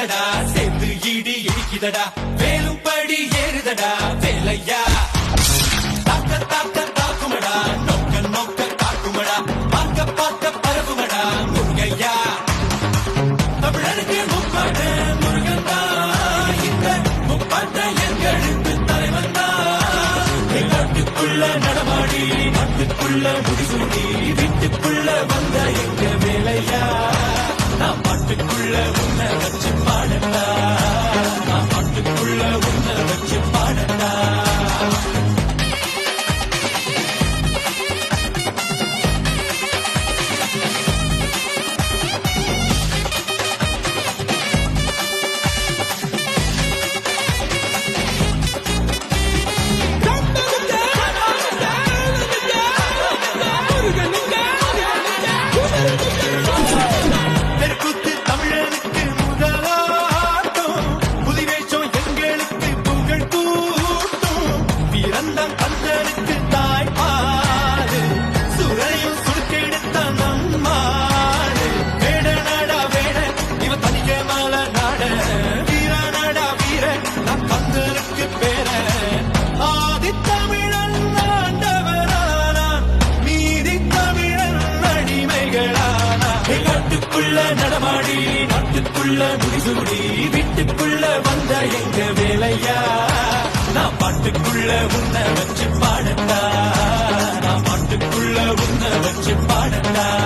ஏறுதடா சேர்ந்து இடி இடிக்குதடா வேலும் படி ஏறுதடா வேலையா? தாக்க தாக்க தாக்குமடா நோக்க நோக்க தாக்குமடா பார்க்க பார்க்க பரவுமடா முருகையா? தமிழருக்கு முப்பாடு முருகன் தான் இந்த முப்பாட்ட எங்களுக்கு தலைவன் தான். நாட்டுக்குள்ள நடமாடி நாட்டுக்குள்ள முடிசூடி வீட்டுக்குள்ள வந்த எங்க பிறந்தான் கந்தனுக்கு தாய்ப்பாடு சுரையும் சுருக்கெடுத்த நம்மாடு வேட நாடா வேட இவ தனிக்க மால நாட. வீர நாடா வீர நம் கந்தனுக்கு பேர. ஆதி தமிழன் ஆண்டவரானா மீதி தமிழன் அடிமைகளானா நாட்டுக்குள்ள நடமாடி நாட்டுக்குள்ள முடிசூடி வீட்டுக்குள்ள வந்த எங்க வேலையா? மாட்டுக்குள்ள உன்ன வச்சு பாடட்டா. நான் மாட்டுக்குள்ள உன்ன வச்சு பாடட்டா.